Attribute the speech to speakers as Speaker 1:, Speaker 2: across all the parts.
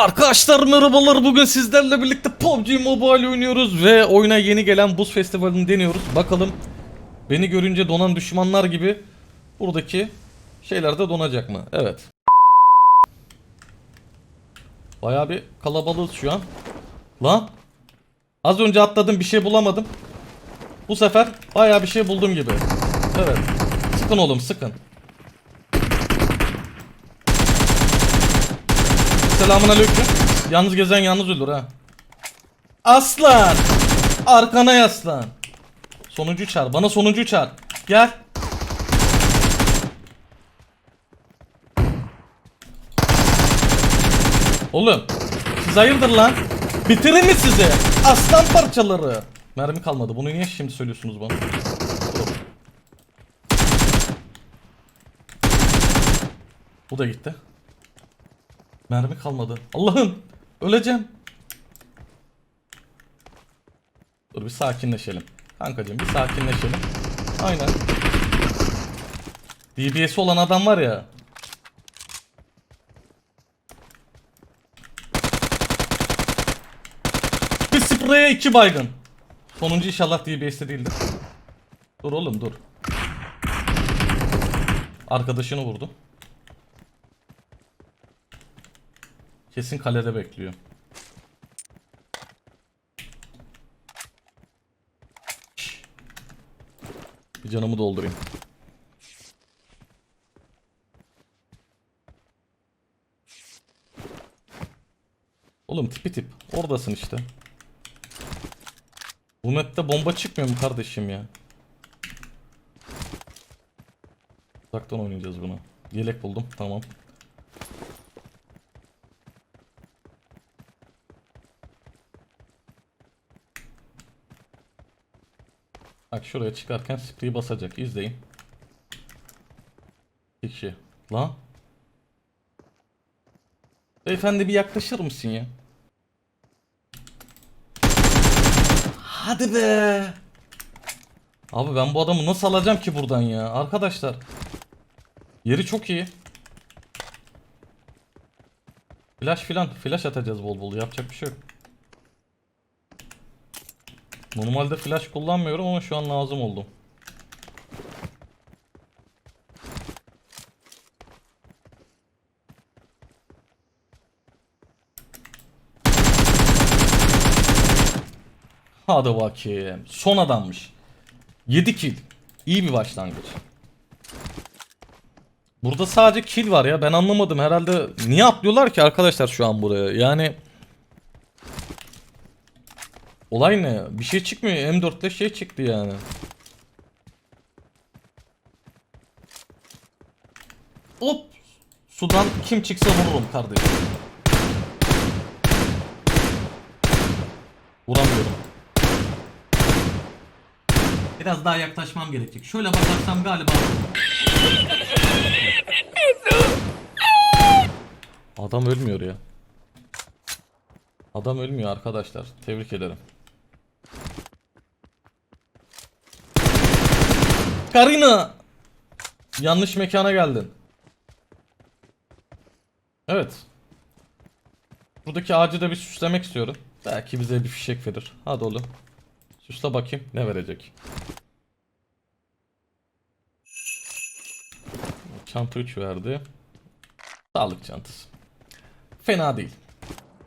Speaker 1: Arkadaşlar merhabalar bugün sizlerle birlikte PUBG Mobile oynuyoruz ve oyuna yeni gelen buz festivalini deniyoruz. Bakalım beni görünce donan düşmanlar gibi buradaki şeyler de donacak mı? Evet. Bayağı bir kalabalığız şu an. Lan az önce atladım bir şey bulamadım. Bu sefer bayağı bir şey buldum gibi. Evet. Sıkın oğlum sıkın. Selamun aleyküm. Yalnız gezen yalnız ölür ha. Aslan! Arkana yaslan. Sonuncu çar. Bana sonuncu çar. Gel. Oğlum. Siz hayırdır lan? Bitirir mi sizi? Aslan parçaları. Mermi kalmadı. Bunu niye şimdi söylüyorsunuz bana? Bu da gitti. Mermi kalmadı. Allah'ım öleceğim. Dur bir sakinleşelim. Kankacığım bir sakinleşelim. Aynen. DBS olan adam var ya. Bir spreye iki baygın. Sonuncu inşallah DBS'de değildir. Dur oğlum dur. Arkadaşını vurdu. Kesin kalede bekliyor. Bir canımı doldurayım. Oğlum tipi tip. Oradasın işte. Bu map'te bomba çıkmıyor mu kardeşim ya? Uzaktan oynayacağız bunu. Yelek buldum. Tamam. Bak şuraya çıkarken spreyi basacak. İzleyin. İki kişi. Lan. Beyefendi bir yaklaşır mısın ya? Hadi be. Abi ben bu adamı nasıl alacağım ki buradan ya? Arkadaşlar. Yeri çok iyi. Flash filan. Flash atacağız bol bol. Yapacak bir şey yok. Normalde flash kullanmıyorum ama şu an lazım oldu. Hadi bakayım. Son adammış. 7 kill. İyi bir başlangıç. Burada sadece kill var ya ben anlamadım herhalde niye atlıyorlar ki arkadaşlar şu an buraya yani Olay ne? Bir şey çıkmıyor. M4'te şey çıktı yani. Hop! Sudan kim çıksa vururum kardeşim. Vuramıyorum. Biraz daha yaklaşmam gerekecek. Şöyle bakarsam galiba Adam ölmüyor ya. Adam ölmüyor arkadaşlar. Tebrik ederim. Karina! Yanlış mekana geldin. Evet. Buradaki ağacı da bir süslemek istiyorum. Belki bize bir fişek verir. Hadi oğlum. Süsle bakayım ne verecek. Çanta 3 verdi. Sağlık çantası. Fena değil.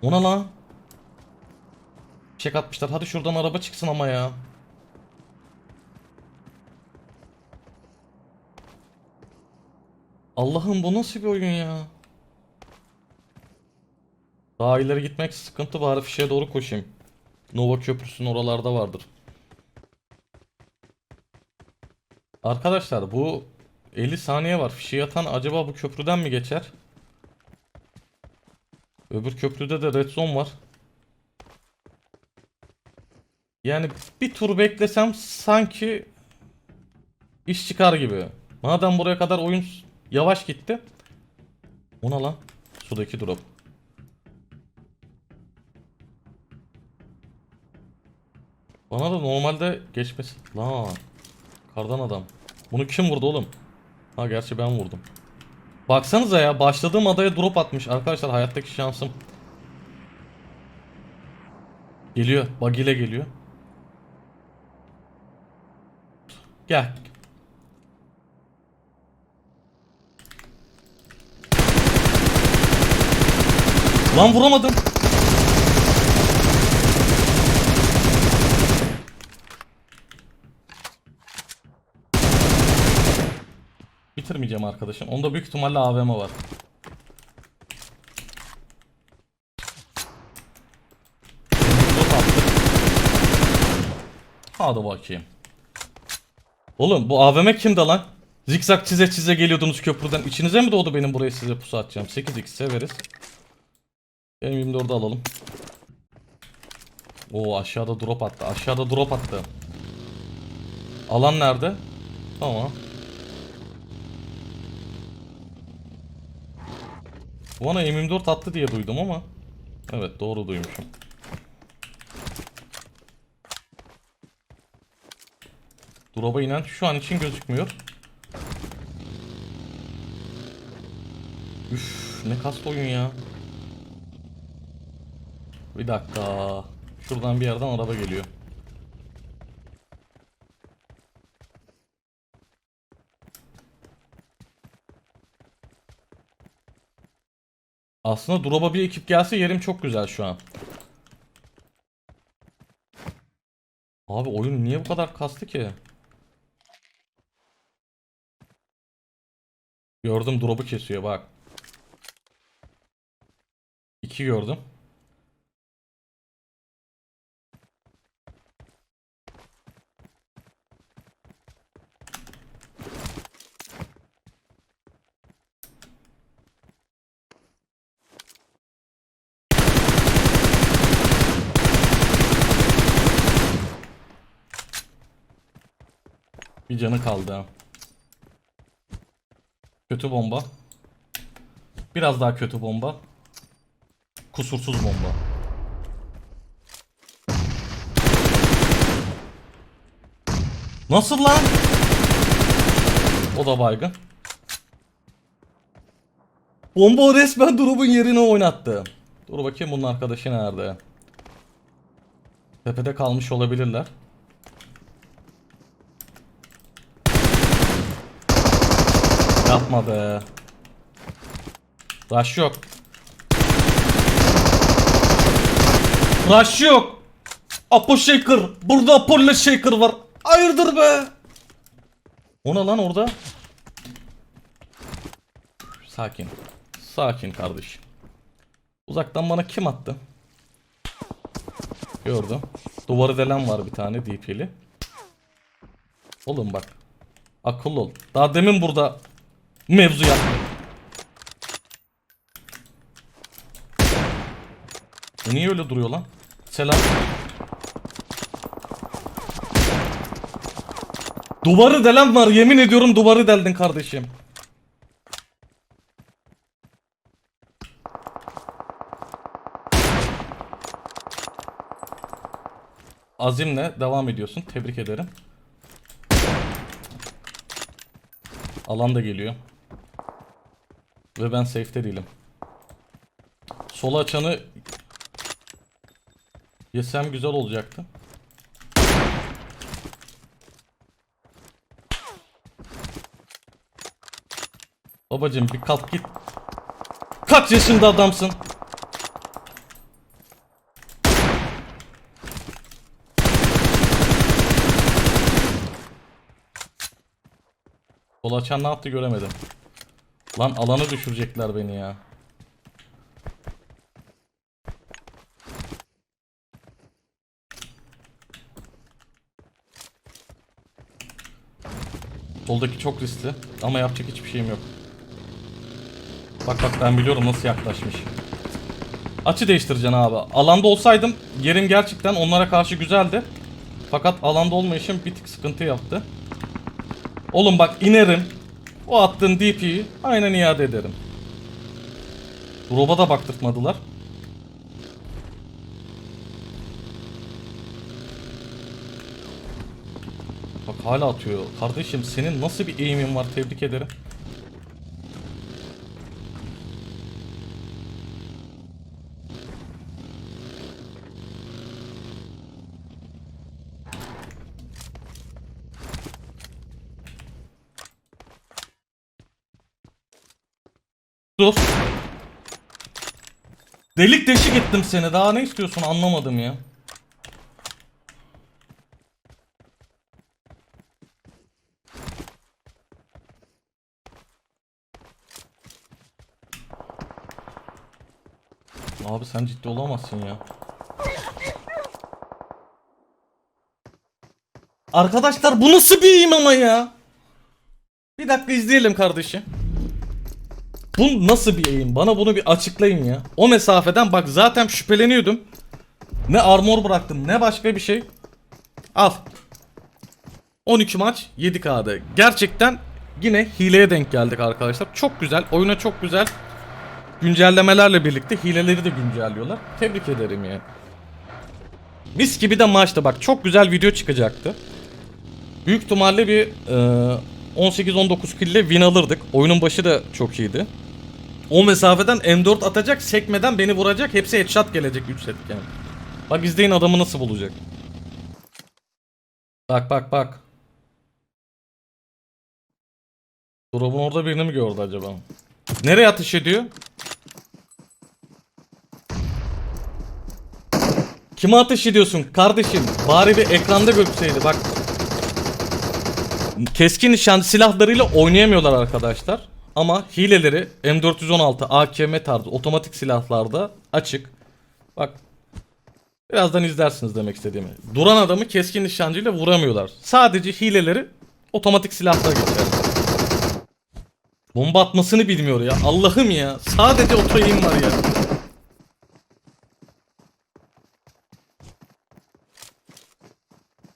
Speaker 1: Ona lan. Fişek atmışlar. Hadi şuradan araba çıksın ama ya. Allah'ım bu nasıl bir oyun ya? Daha ileri gitmek sıkıntı bari fişeğe doğru koşayım. Nova köprüsünün oralarda vardır. Arkadaşlar bu 50 saniye var. Fişeği atan acaba bu köprüden mi geçer? Öbür köprüde de red zone var. Yani bir tur beklesem sanki iş çıkar gibi. Madem buraya kadar oyun yavaş gitti. Ona lan. Sudaki drop. Bana da normalde geçmesi. Lan. Kardan adam. Bunu kim vurdu oğlum? Ha gerçi ben vurdum. Baksanıza ya başladığım adaya drop atmış. Arkadaşlar hayattaki şansım. Geliyor. Bug ile geliyor. Gel. Lan vuramadım. Bitirmeyeceğim arkadaşım. Onda büyük ihtimalle AVM var. Hadi bakayım. Oğlum bu AVM kimde lan? Zikzak çize çize geliyordunuz köprüden. İçinize mi doğdu benim buraya size pusu atacağım? 8x severiz. Benim 24'ü alalım. Oo aşağıda drop attı. Aşağıda drop attı. Alan nerede? Tamam. Bana M24 attı diye duydum ama. Evet doğru duymuşum. Drop'a inen şu an için gözükmüyor. Üf ne kast oyun ya. Bir dakika. Şuradan bir yerden araba geliyor. Aslında drop'a bir ekip gelse yerim çok güzel şu an. Abi oyun niye bu kadar kastı ki? Gördüm drop'u kesiyor bak. İki gördüm. Canı kaldı. Kötü bomba. Biraz daha kötü bomba. Kusursuz bomba. Nasıl lan? O da baygın. Bomba resmen drop'un yerine oynattı. Dur bakayım bunun arkadaşı nerede? Tepede kalmış olabilirler. Yapma be. Rush yok. Rush yok. Apo Shaker. Burada Apollo Shaker var. Hayırdır be. O ne lan orada? Sakin. Sakin kardeş. Uzaktan bana kim attı? Gördüm. Duvarı delen var bir tane DP'li. Oğlum bak. Akıllı ol. Daha demin burada mevzu yaptım. Bu niye öyle duruyor lan? Selam. Duvarı delen var. Yemin ediyorum duvarı deldin kardeşim. Azimle devam ediyorsun. Tebrik ederim. Alan da geliyor. Ve ben safe'te değilim. Sola açanı yesem güzel olacaktı. Babacım bir kalk git. Kaç yaşında adamsın? Sol açan ne yaptı göremedim. Lan alanı düşürecekler beni ya. Soldaki çok riskli ama yapacak hiçbir şeyim yok. Bak bak ben biliyorum nasıl yaklaşmış. Açı değiştireceksin abi. Alanda olsaydım yerim gerçekten onlara karşı güzeldi. Fakat alanda olmayışım bir tık sıkıntı yaptı. Oğlum bak inerim. O attığın DP'yi aynen iade ederim. Drop'a da baktırtmadılar. Bak hala atıyor. Kardeşim senin nasıl bir eğimin var tebrik ederim. Dur. Delik deşik ettim seni. Daha ne istiyorsun anlamadım ya. Abi sen ciddi olamazsın ya. Arkadaşlar bu nasıl bir eğim ama ya? Bir dakika izleyelim kardeşim. Bu nasıl bir eğim? Bana bunu bir açıklayın ya. O mesafeden bak zaten şüpheleniyordum. Ne armor bıraktım ne başka bir şey. Al. 12 maç 7K'da. Gerçekten yine hileye denk geldik arkadaşlar. Çok güzel. Oyuna çok güzel. Güncellemelerle birlikte hileleri de güncelliyorlar. Tebrik ederim yani. Mis gibi de maçtı bak. Çok güzel video çıkacaktı. Büyük ihtimalle bir e, 18-19 kill ile win alırdık. Oyunun başı da çok iyiydi. O mesafeden M4 atacak, sekmeden beni vuracak. Hepsi headshot gelecek 3 set yani. Bak izleyin adamı nasıl bulacak. Bak bak bak. Drop'un orada birini mi gördü acaba? Nereye atış ediyor? Kime atış ediyorsun kardeşim? Bari bir ekranda gözükseydi bak. Keskin nişancı silahlarıyla oynayamıyorlar arkadaşlar. Ama hileleri M416, AKM tarzı otomatik silahlarda açık. Bak. Birazdan izlersiniz demek istediğimi. Duran adamı keskin nişancıyla vuramıyorlar. Sadece hileleri otomatik silahlar geçer. Bomba atmasını bilmiyor ya. Allah'ım ya. Sadece oto var ya.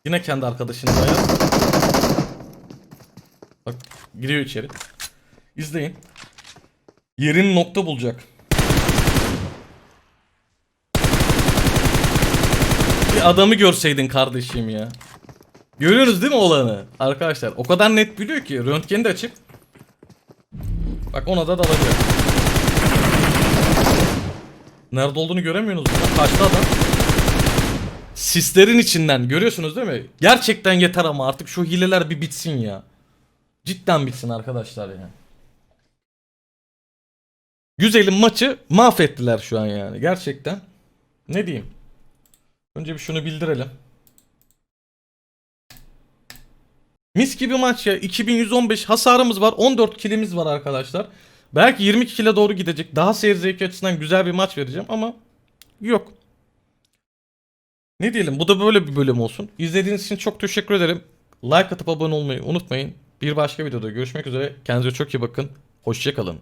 Speaker 1: Yine kendi arkadaşını ya. Bak giriyor içeri. İzleyin. Yerini nokta bulacak. Bir adamı görseydin kardeşim ya. Görüyorsunuz değil mi olanı? Arkadaşlar o kadar net biliyor ki. Röntgeni de açık. Bak ona da dalacak. Nerede olduğunu göremiyorsunuz. Kaçtı adam. Sislerin içinden görüyorsunuz değil mi? Gerçekten yeter ama artık şu hileler bir bitsin ya. Cidden bitsin arkadaşlar ya. Güzelim maçı mahvettiler şu an yani gerçekten. Ne diyeyim? Önce bir şunu bildirelim. Mis gibi maç ya. 2115 hasarımız var. 14 kilimiz var arkadaşlar. Belki 22 kile doğru gidecek. Daha seyir zevki açısından güzel bir maç vereceğim ama yok. Ne diyelim bu da böyle bir bölüm olsun. İzlediğiniz için çok teşekkür ederim. Like atıp abone olmayı unutmayın. Bir başka videoda görüşmek üzere. Kendinize çok iyi bakın. Hoşçakalın.